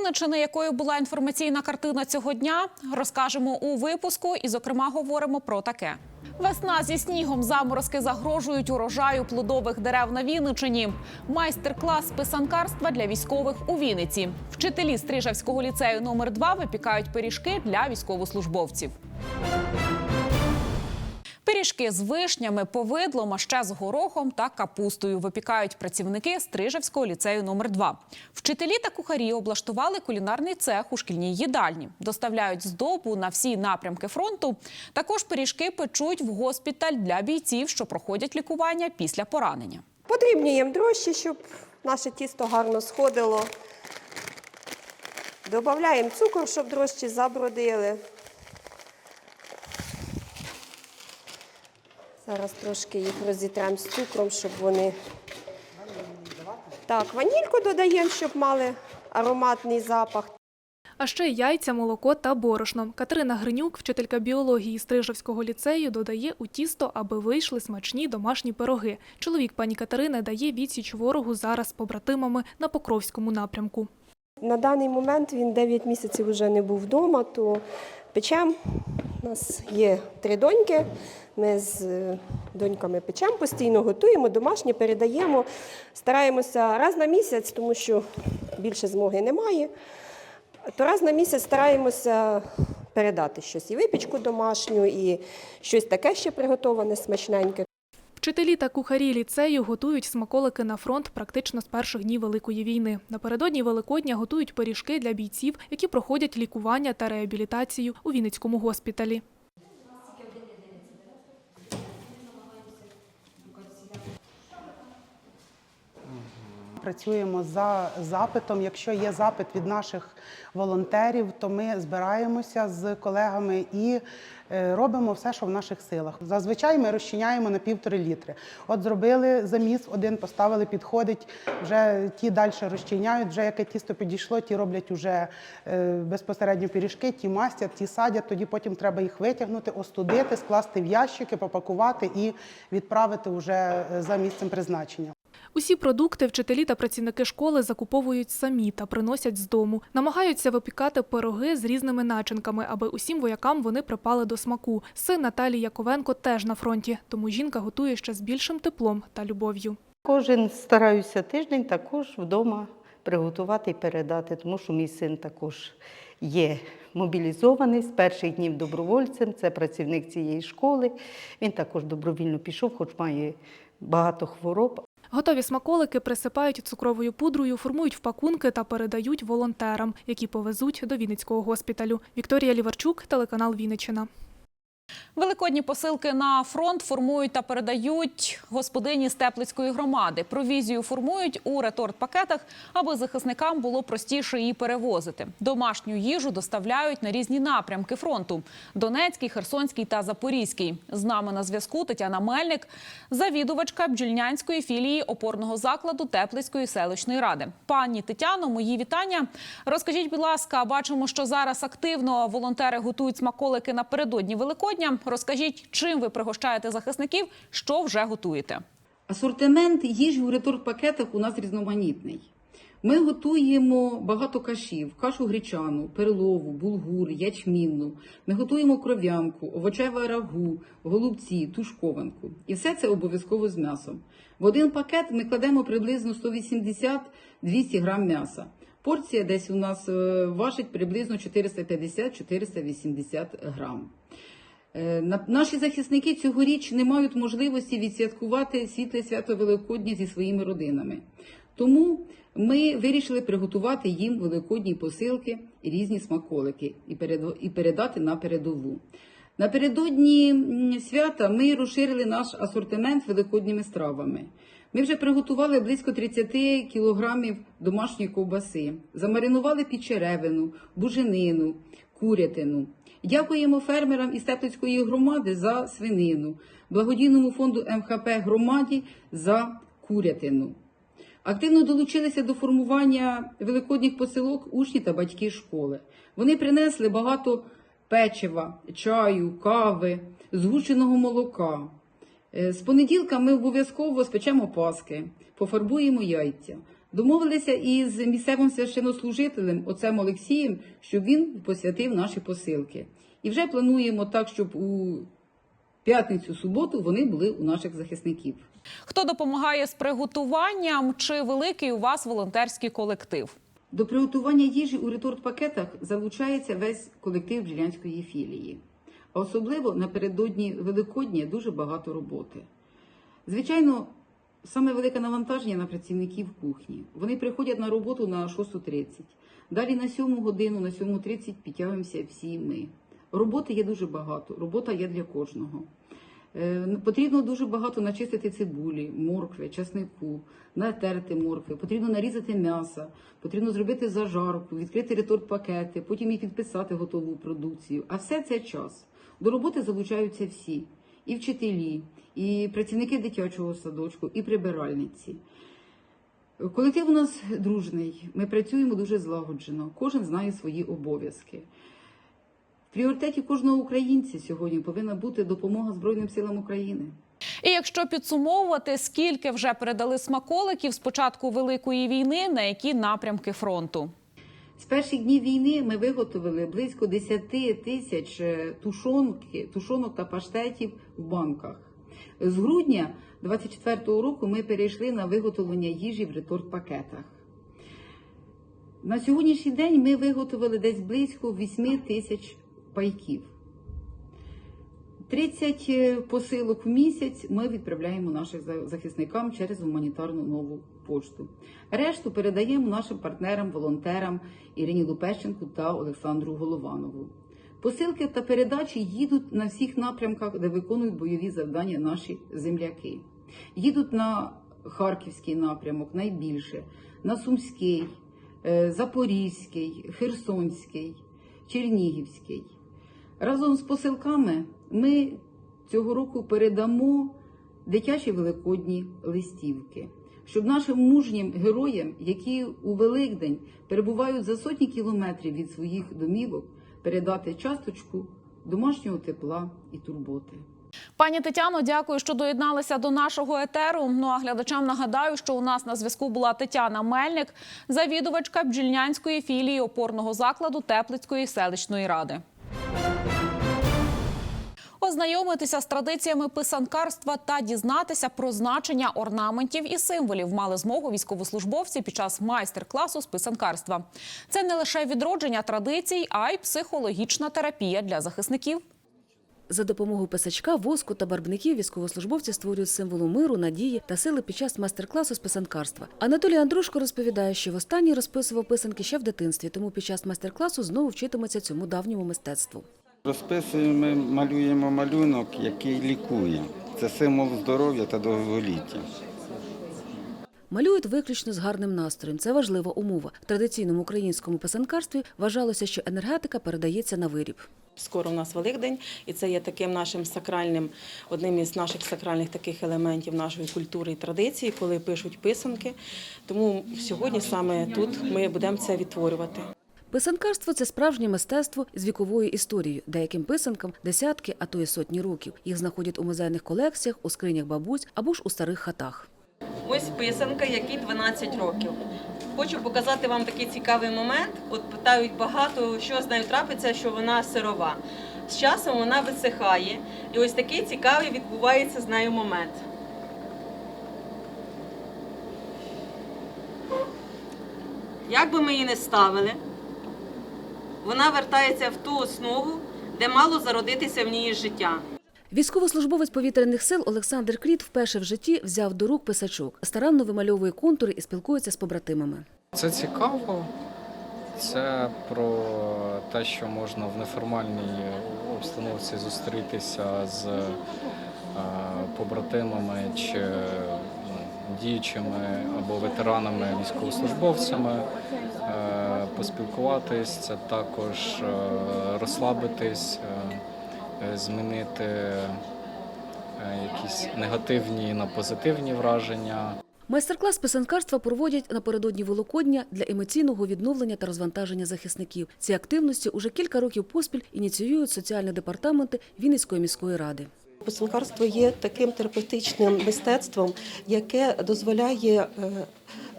Вінничини, якою була інформаційна картина цього дня, розкажемо у випуску і, зокрема, говоримо про таке. Весна зі снігом заморозки загрожують урожаю плодових дерев на Вінничині. Майстер-клас писанкарства для військових у Вінниці. Вчителі Стрижавського ліцею номер 2 випікають пиріжки для військовослужбовців. Пиріжки з вишнями, повидлом, а ще з горохом та капустою випікають працівники Стрижевського ліцею номер 2 Вчителі та кухарі облаштували кулінарний цех у шкільній їдальні, доставляють здобу на всі напрямки фронту. Також пиріжки печуть в госпіталь для бійців, що проходять лікування після поранення. Потрібні їм дрожжі, щоб наше тісто гарно сходило. Додаємо цукор, щоб дрожжі забродили. Зараз трошки їх розітремо з цукром, щоб вони. Так, ванільку додаємо, щоб мали ароматний запах. А ще яйця, молоко та борошно. Катерина Гринюк, вчителька біології Стрижевського ліцею, додає у тісто, аби вийшли смачні домашні пироги. Чоловік пані Катерини дає відсіч ворогу зараз з побратимами на Покровському напрямку. На даний момент він 9 місяців вже не був вдома, то печем. У нас є три доньки. Ми з е, доньками печем постійно готуємо, домашні передаємо. Стараємося раз на місяць, тому що більше змоги немає. То раз на місяць стараємося передати щось і випічку домашню, і щось таке ще приготоване, смачненьке. Вчителі та кухарі ліцею готують смаколики на фронт практично з перших днів Великої війни. Напередодні Великодня готують пиріжки для бійців, які проходять лікування та реабілітацію у Вінницькому госпіталі. Працюємо за запитом. Якщо є запит від наших волонтерів, то ми збираємося з колегами і е, робимо все, що в наших силах. Зазвичай ми розчиняємо на півтори літри. От зробили заміс, один поставили, підходить, вже ті далі розчиняють. Вже яке тісто підійшло, ті роблять уже е, безпосередньо пиріжки, ті мастять, ті садять. Тоді потім треба їх витягнути, остудити, скласти в ящики, попакувати і відправити вже е, за місцем призначення. Усі продукти вчителі та працівники школи закуповують самі та приносять з дому. Намагаються випікати пироги з різними начинками, аби усім воякам вони припали до смаку. Син Наталії Яковенко теж на фронті, тому жінка готує ще з більшим теплом та любов'ю. Кожен стараюся тиждень також вдома приготувати і передати, тому що мій син також є мобілізований з перших днів добровольцем, це працівник цієї школи. Він також добровільно пішов, хоч має багато хвороб. Готові смаколики присипають цукровою пудрою, формують в пакунки та передають волонтерам, які повезуть до Вінницького госпіталю. Вікторія Ліварчук, телеканал Вінниччина. Великодні посилки на фронт формують та передають господині з Теплицької громади. Провізію формують у реторт-пакетах, аби захисникам було простіше її перевозити. Домашню їжу доставляють на різні напрямки фронту: Донецький, Херсонський та Запорізький. З нами на зв'язку Тетяна Мельник, завідувачка бджільнянської філії опорного закладу Теплицької селищної ради. Пані Тетяно, мої вітання. Розкажіть, будь ласка, бачимо, що зараз активно волонтери готують смаколики напередодні Великодня. Розкажіть, чим ви пригощаєте захисників, що вже готуєте? Асортимент їжі у реторт-пакетах у нас різноманітний. Ми готуємо багато кашів, кашу гречану, перлову, булгур, ячмінну. Ми готуємо кров'янку, овочеве рагу, голубці, тушкованку. І все це обов'язково з м'ясом. В один пакет ми кладемо приблизно 180-200 грам м'яса. Порція десь у нас е, важить приблизно 450-480 грам. Е, на- Наші захисники цьогоріч не мають можливості відсвяткувати світле свято Великодня зі своїми родинами. Тому ми вирішили приготувати їм великодні посилки різні смаколики і перед- і передати на передову. Напередодні свята ми розширили наш асортимент великодніми стравами. Ми вже приготували близько 30 кілограмів домашньої ковбаси, замаринували підчеревину, буженину, курятину. Дякуємо фермерам із Теплицької громади за свинину, благодійному фонду МХП громаді за курятину. Активно долучилися до формування великодніх посилок учні та батьки школи. Вони принесли багато печива, чаю, кави, згущеного молока. Е, З понеділка ми обов'язково спечемо паски, пофарбуємо яйця. Домовилися із місцевим священнослужителем отцем Олексієм, щоб він посвятив наші посилки. І вже плануємо так, щоб у п'ятницю, суботу вони були у наших захисників. Хто допомагає з приготуванням? Чи великий у вас волонтерський колектив? До приготування їжі у реторт-пакетах залучається весь колектив Бжілянської філії. А особливо напередодні Великодня дуже багато роботи. Звичайно, саме велике навантаження на працівників кухні. Вони приходять на роботу на 6.30. Далі на 7 годину, на 7.30 підтягуємося всі ми. Роботи є дуже багато, робота є для кожного. Е, Потрібно дуже багато начистити цибулі, моркви, часнику, натерти моркви, потрібно нарізати м'яса, потрібно зробити зажарку, відкрити реторт-пакети, потім і підписати готову продукцію. А все це час. До роботи залучаються всі: і вчителі, і працівники дитячого садочку, і прибиральниці. Колектив у нас дружний. Ми працюємо дуже злагоджено. Кожен знає свої обов'язки. В пріоритеті кожного українця сьогодні повинна бути допомога Збройним силам України. І якщо підсумовувати, скільки вже передали смаколиків з початку великої війни, на які напрямки фронту? З перших днів війни ми виготовили близько 10 тисяч е, тушонки, тушонок та паштетів в банках. З грудня 24-го року ми перейшли на виготовлення їжі в реторт-пакетах. На сьогоднішній день ми виготовили десь близько 8 тисяч пайків. 30 е, посилок в місяць ми відправляємо нашим захисникам через гуманітарну нову пошту. Решту передаємо нашим партнерам, волонтерам Ірині Лупещенку та Олександру Голованову. Посилки та передачі їдуть на всіх напрямках, де виконують бойові завдання наші земляки. Їдуть на Харківський напрямок найбільше, на Сумський, е, Запорізький, Херсонський, Чернігівський. Разом з посилками ми цього року передамо дитячі великодні листівки, щоб нашим мужнім героям, які у Великдень перебувають за сотні кілометрів від своїх домівок, передати часточку домашнього тепла і турботи. Пані Тетяно, дякую, що доєдналися до нашого етеру. Ну а глядачам нагадаю, що у нас на зв'язку була Тетяна Мельник, завідувачка бджільнянської філії опорного закладу Теплицької селищної ради. Ознайомитися з традиціями писанкарства та дізнатися про значення орнаментів і символів мали змогу військовослужбовці під час майстер-класу з писанкарства. Це не лише відродження традицій, а й психологічна терапія для захисників. За допомогою писачка, воску та барвників військовослужбовці створюють символу миру, надії та сили під час майстер-класу з писанкарства. Анатолій Андрушко розповідає, що востаннє розписував писанки ще в дитинстві, тому під час майстер-класу знову вчитиметься цьому давньому мистецтву. Розписуємо, ми малюємо малюнок, який лікує. Це символ здоров'я та довголіття. Малюють виключно з гарним настроєм. Це важлива умова. В традиційному українському писанкарстві вважалося, що енергетика передається на виріб. Скоро у нас Великдень, і це є таким нашим сакральним, одним із наших сакральних таких елементів нашої культури і традиції, коли пишуть писанки. Тому сьогодні саме тут ми будемо це відтворювати. Писанкарство це справжнє мистецтво з віковою історією. Деяким писанкам десятки, а то й сотні років. Їх знаходять у музейних колекціях, у скринях бабусь або ж у старих хатах. Ось писанка, якій 12 років. Хочу показати вам такий цікавий момент. От питають багато, що з нею трапиться, що вона сирова. З часом вона висихає, і ось такий цікавий відбувається з нею момент. Як би ми її не ставили, вона вертається в ту основу, де мало зародитися в ній життя. Військовослужбовець повітряних сил Олександр Кріт вперше в житті взяв до рук писачок, старанно вимальовує контури і спілкується з побратимами. Це цікаво. Це про те, що можна в неформальній обстановці зустрітися з е, побратимами чи ну, діючими або ветеранами військовослужбовцями, е, поспілкуватись, це також е, розслабитись, е, е, змінити якісь негативні на позитивні враження. Майстер-клас писанкарства проводять напередодні Великодня для емоційного відновлення та розвантаження захисників. Ці активності уже кілька років поспіль ініціюють соціальні департаменти Вінницької міської ради. Писанкарство є таким терапевтичним мистецтвом, яке дозволяє е,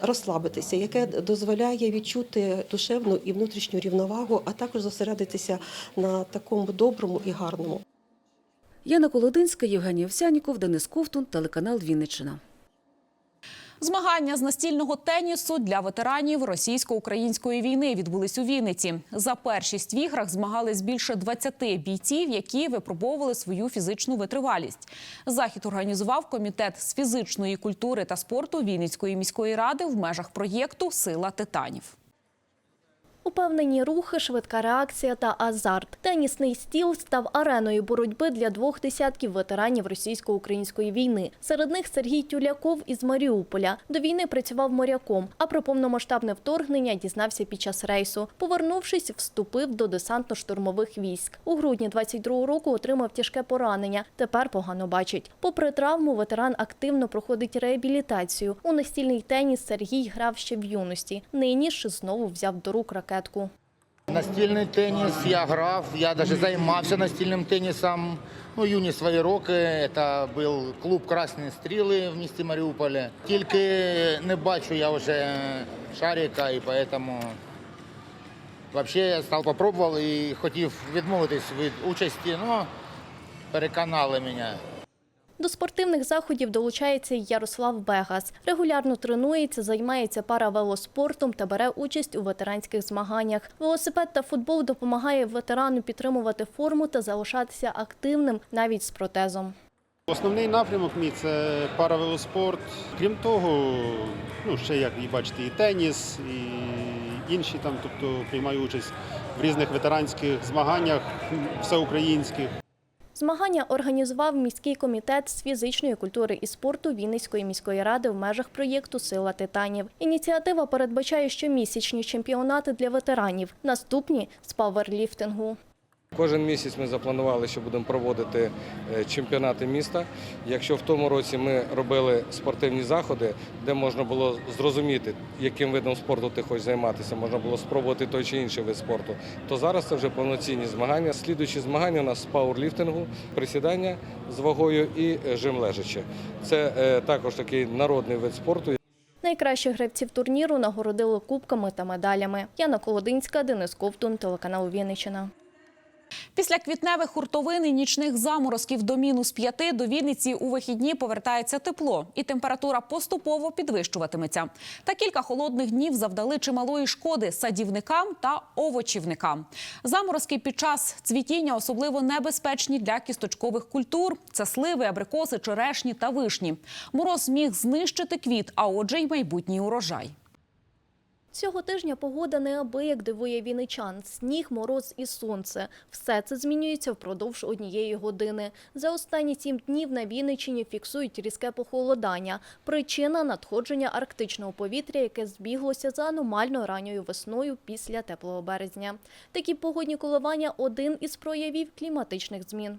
розслабитися, яке дозволяє відчути душевну і внутрішню рівновагу, а також зосередитися на такому доброму і гарному. Яна Колодинська, Євгеній Овсяніков, Денис Ковтун, телеканал Вінниччина. Змагання з настільного тенісу для ветеранів російсько-української війни відбулись у Вінниці. За першість в іграх змагались більше 20 бійців, які випробовували свою фізичну витривалість. Захід організував комітет з фізичної культури та спорту Вінницької міської ради в межах проєкту Сила титанів. Упевнені рухи, швидка реакція та азарт. Тенісний стіл став ареною боротьби для двох десятків ветеранів російсько-української війни. Серед них Сергій Тюляков із Маріуполя. До війни працював моряком, а про повномасштабне вторгнення дізнався під час рейсу. Повернувшись, вступив до десантно-штурмових військ. У грудні 22-го року отримав тяжке поранення. Тепер погано бачить. Попри травму, ветеран активно проходить реабілітацію. У настільний теніс Сергій грав ще в юності. Нині ж знову взяв до рук ракетку. Настільний теніс я грав, я навіть займався настільним тенісом. Ну, юні свої роки. Це був клуб Красні Стріли в місті Маріуполі. Тільки не бачу я вже шарика, і тому взагалі я став попробував і хотів відмовитись від участі, але переконали мене. До спортивних заходів долучається Ярослав Бегас. Регулярно тренується, займається паравелоспортом та бере участь у ветеранських змаганнях. Велосипед та футбол допомагає ветерану підтримувати форму та залишатися активним навіть з протезом. Основний напрямок мій це паравелоспорт. Крім того, ну ще як і бачите, і теніс, і інші там, тобто приймаю участь в різних ветеранських змаганнях всеукраїнських. Змагання організував міський комітет з фізичної культури і спорту Вінницької міської ради в межах проєкту Сила титанів. Ініціатива передбачає щомісячні чемпіонати для ветеранів. Наступні з паверліфтингу. Кожен місяць ми запланували, що будемо проводити е, чемпіонати міста. Якщо в тому році ми робили спортивні заходи, де можна було зрозуміти, яким видом спорту ти хочеш займатися, можна було спробувати той чи інший вид спорту, то зараз це вже повноцінні змагання. Слідуючі змагання у нас з пауерліфтингу, присідання з вагою і е, жим лежачи. Це е, також такий народний вид спорту. Найкращих гравців турніру нагородили кубками та медалями. Яна Колодинська, Денис Ковтун, телеканал Вінниччина. Після квітневих хуртовин і нічних заморозків до мінус п'яти до Вінниці у вихідні повертається тепло, і температура поступово підвищуватиметься. Та кілька холодних днів завдали чималої шкоди садівникам та овочівникам. Заморозки під час цвітіння особливо небезпечні для кісточкових культур. Це сливи, абрикоси, черешні та вишні. Мороз міг знищити квіт, а отже, й майбутній урожай. Цього тижня погода неабияк дивує вінничан. Сніг, мороз і сонце. Все це змінюється впродовж однієї години. За останні сім днів на Вінниччині фіксують різке похолодання. Причина – надходження арктичного повітря, яке збіглося за аномально ранньою весною після теплого березня. Такі погодні коливання – один із проявів кліматичних змін.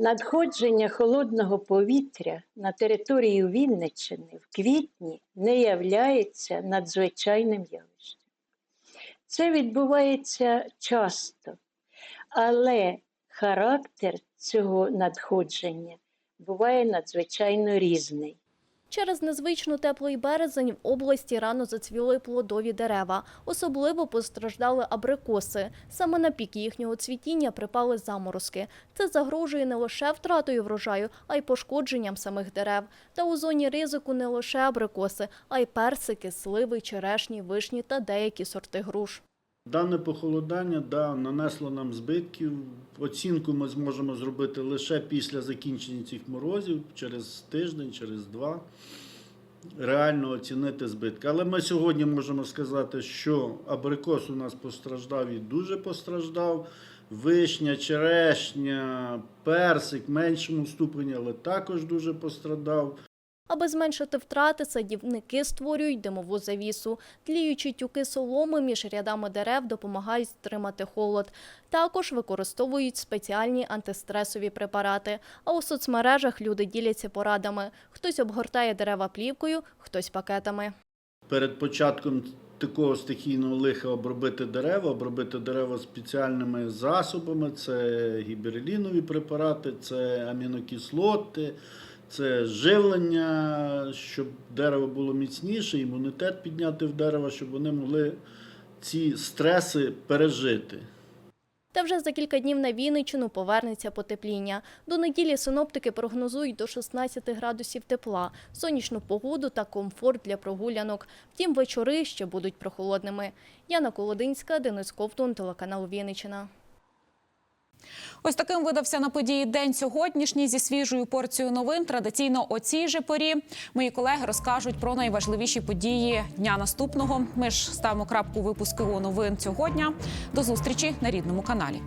Надходження холодного повітря на територію Вінниччини в квітні не являється надзвичайним явищем. Це відбувається часто, але характер цього надходження буває надзвичайно різний. Через незвично теплий березень в області рано зацвіли плодові дерева. Особливо постраждали абрикоси. Саме на пік їхнього цвітіння припали заморозки. Це загрожує не лише втратою врожаю, а й пошкодженням самих дерев. Та у зоні ризику не лише абрикоси, а й персики, сливи, черешні, вишні та деякі сорти груш. Дане похолодання да, нанесло нам збитків. Оцінку ми зможемо зробити лише після закінчення цих морозів, через тиждень, через два. Реально оцінити збитки. Але ми сьогодні можемо сказати, що абрикос у нас постраждав і дуже постраждав. Вишня, черешня, персик в меншому ступені, але також дуже пострадав. Аби зменшити втрати, садівники створюють димову завісу. Тліючі тюки соломи між рядами дерев допомагають стримати холод. Також використовують спеціальні антистресові препарати. А у соцмережах люди діляться порадами. Хтось обгортає дерева плівкою, хтось пакетами. Перед початком такого стихійного лиха обробити дерева, обробити дерева спеціальними засобами. Це гіберлінові препарати, це амінокислоти, це живлення, щоб дерево було міцніше, імунітет підняти в дерево, щоб вони могли ці стреси пережити. Та вже за кілька днів на Вінниччину повернеться потепління. До неділі синоптики прогнозують до 16 градусів тепла, сонячну погоду та комфорт для прогулянок. Втім, вечори ще будуть прохолодними. Яна Колодинська, Денис Ковтун, телеканал Вінниччина. Ось таким видався на події день сьогоднішній зі свіжою порцією новин. Традиційно о цій же порі мої колеги розкажуть про найважливіші події дня наступного. Ми ж ставимо крапку випуску новин цього дня. До зустрічі на рідному каналі.